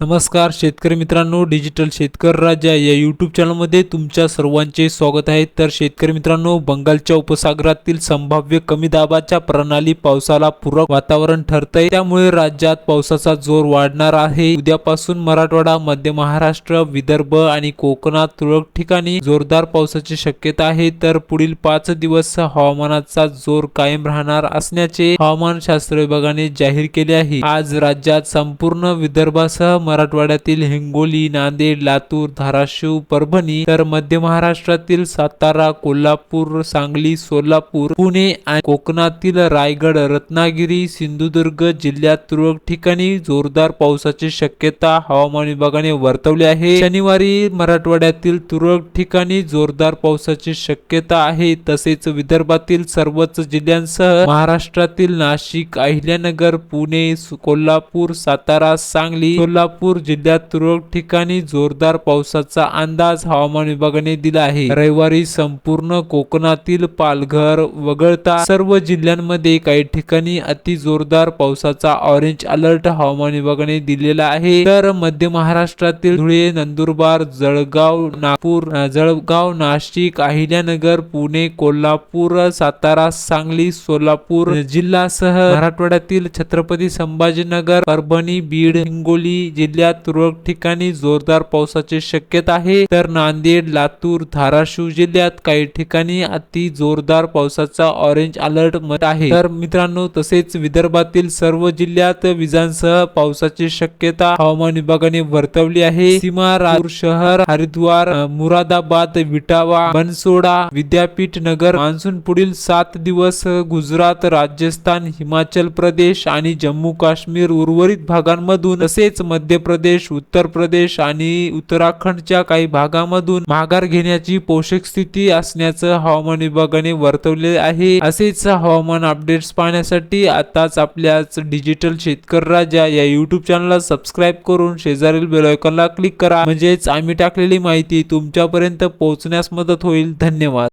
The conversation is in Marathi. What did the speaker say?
नमस्कार शेतकरी मित्रांनो डिजिटल शेतकरी राजा या यूट्यूब चॅनलमध्ये तुमच्या सर्वांचे स्वागत आहे. तर शेतकरी मित्रांनो बंगालच्या उपसागरातील संभाव्य कमी दाबाच्या प्रणाली पावसाला पूरक वातावरण ठरतंय. त्यामुळे राज्यात पावसाचा जोर वाढणार आहे. उद्यापासून मराठवाडा मध्य महाराष्ट्र विदर्भ आणि कोकणात तुरळक ठिकाणी जोरदार पावसाची शक्यता आहे. तर पुढील पाच दिवस हवामानाचा जोर कायम राहणार असण्याचे हवामान शास्त्र विभागाने जाहीर केले आहे. आज राज्यात संपूर्ण विदर्भासह मराठवाड्यातील हिंगोली नांदेड लातूर धाराशिव परभणी तर मध्य महाराष्ट्रातील सातारा कोल्हापूर सांगली सोलापूर पुणे आणि कोकणातील रायगड रत्नागिरी सिंधुदुर्ग जिल्ह्यात तुरळक ठिकाणी जोरदार पावसाची शक्यता हवामान विभागाने वर्तवली आहे. शनिवारी मराठवाड्यातील तुरळक ठिकाणी जोरदार पावसाची शक्यता आहे. तसेच विदर्भातील सर्वच जिल्ह्यांसह महाराष्ट्रातील नाशिक अहिल्यानगर पुणे कोल्हापूर सातारा सांगली सोलापूर जिल्ह्यात तुरळक ठिकाणी जोरदार पावसाचा अंदाज हवामान विभागाने दिला आहे. रविवारी संपूर्ण कोकणातील पालघर वगळता सर्व जिल्ह्यांमध्ये काही ठिकाणी अति जोरदार पावसाचा ऑरेंज अलर्ट हवामान विभागाने दिलेला आहे. तर मध्य महाराष्ट्रातील धुळे नंदुरबार जळगाव नागपूर जळगाव नाशिक अहिल्यानगर पुणे कोल्हापूर सातारा सांगली सोलापूर जिल्हासह मराठवाड्यातील छत्रपती संभाजीनगर परभणी बीड हिंगोली जिल्ह्यात तुरळक ठिकाणी जोरदार पावसाची शक्यता आहे. तर नांदेड लातूर धाराशिव जिल्ह्यात काही ठिकाणी अति जोरदार पावसाचा ऑरेंज अलर्ट मत आहे. तर मित्रांनो तसेच विदर्भातील सर्व जिल्ह्यात विजांसह पावसाची शक्यता हवामान विभागाने वर्तवली आहे. सीमा राजूर शहर हरिद्वार मुरादाबाद विटावा बनसोडा विद्यापीठ नगर मान्सून पुढील सात दिवस गुजरात राजस्थान हिमाचल प्रदेश आणि जम्मू काश्मीर उर्वरित भागांमधून तसेच मध्य प्रदेश उत्तर प्रदेश आणि उत्तराखंडच्या काही भागामधून माघार घेण्याची पोषक स्थिती असण्याचं हवामान विभागाने वर्तवले आहे. असेच हवामान अपडेट्स पाहण्यासाठी आताच आपल्याच डिजिटल शेतकरी राजा या युट्यूब चॅनलला सबस्क्राईब करून शेजारील बेलायकॉनला क्लिक करा. म्हणजेच आम्ही टाकलेली माहिती तुमच्यापर्यंत पोहोचण्यास मदत होईल. धन्यवाद.